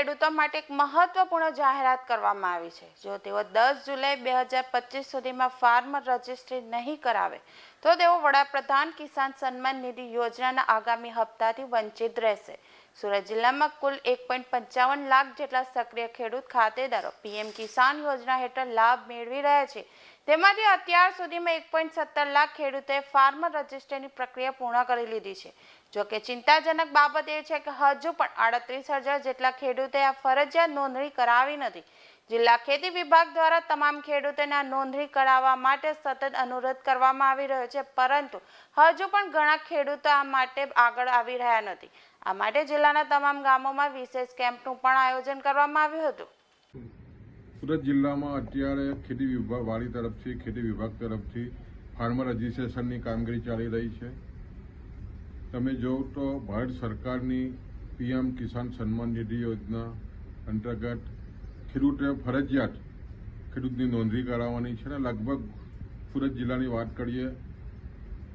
ખેડૂતો માટે એક મહત્વપૂર્ણ જાહેરાત કરવામાં આવી છે. જો તેઓ દસ જુલાઈ બે હજાર પચીસ સુધીમાં ફાર્મર રજિસ્ટ્રી નહીં કરાવે, તો તેઓ વડાપ્રધાન કિસાન સન્માન નિધિ યોજનાના આગામી હપ્તાથી વંચિત રહેશે. સુરત જિલ્લામાં કુલ એક પોઈન્ટ પંચાવન લાખ જેટલા સક્રિય ખેડૂત ખાતેદારો પીએમ કિસાન યોજના હેઠળ લાભ મેળવી રહ્યા છે. તેમાંથી અત્યાર સુધીમાં એક પોઈન્ટ સત્તર લાખ ખેડૂતોએ ફાર્મર રજિસ્ટ્રીની પ્રક્રિયા પૂર્ણ કરી લીધી છે. જો કે ચિંતાજનક બાબત એ છે કે હજુ પણ આડત્રીસ હજાર જેટલા ખેડૂતોએ આ ફરજિયાત નોંધણી કરાવી નથી. જિલ્લા ખેતી વિભાગ દ્વારા તમામ ખેડૂતોને આ નોંધણી કરાવવા માટે સતત અનુરોધ કરવામાં આવી રહ્યો છે, પરંતુ હજુ પણ ઘણા ખેડૂતો આ માટે આગળ આવી રહ્યા નથી. આ માટે જિલ્લાના તમામ ગામોમાં વિશેષ કેમ્પનું પણ આયોજન કરવામાં આવ્યું હતું. સુરત જિલ્લામાં અત્યારે ખેતી વિભાગ, વાડી તરફથી, ખેતી વિભાગ તરફથી ફાર્મર રજિસ્ટ્રેશનની કામગીરી ચાલી રહી છે. તમે જો તો ભારત સરકારની પીએમ કિસાન સન્માન નિધિ યોજના અંતર્ગત ખેડૂતે ફરજિયાત ખેડૂતની નોંધણી કરાવવાની છે ને લગભગ સુરત જિલ્લાની વાત કરીએ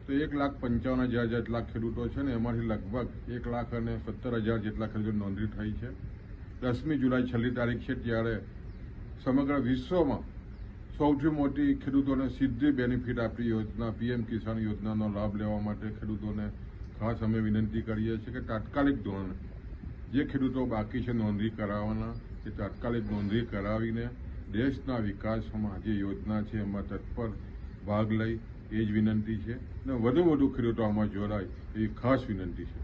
તો એક લાખ પંચાવન હજાર જેટલા ખેડૂતો છે ને એમાંથી લગભગ એક લાખ અને સત્તર હજાર જેટલા ખેડૂતો નોંધણી થઈ છે. દસમી જુલાઈ છેલ્લી તારીખ છે, ત્યારે સમગ્ર વિશ્વમાં સૌથી મોટી ખેડૂતોને સીધી બેનિફિટ આપતી યોજના, પીએમ કિસાન યોજનાનો લાભ લેવા માટે ખેડૂતોને ખાસ અમે વિનંતી કરીએ છીએ કે તાત્કાલિક ધોરણે જે ખેડૂતો બાકી છે નોંધણી કરાવવાના, એ તાત્કાલિક નોંધણી કરાવીને દેશના વિકાસમાં જે યોજના છે એમાં તત્પર ભાગ લઈ, એ જ વિનંતી છે. અને વધુ વધુ ખેડૂતો આમાં જોડાય, એવી ખાસ વિનંતી છે.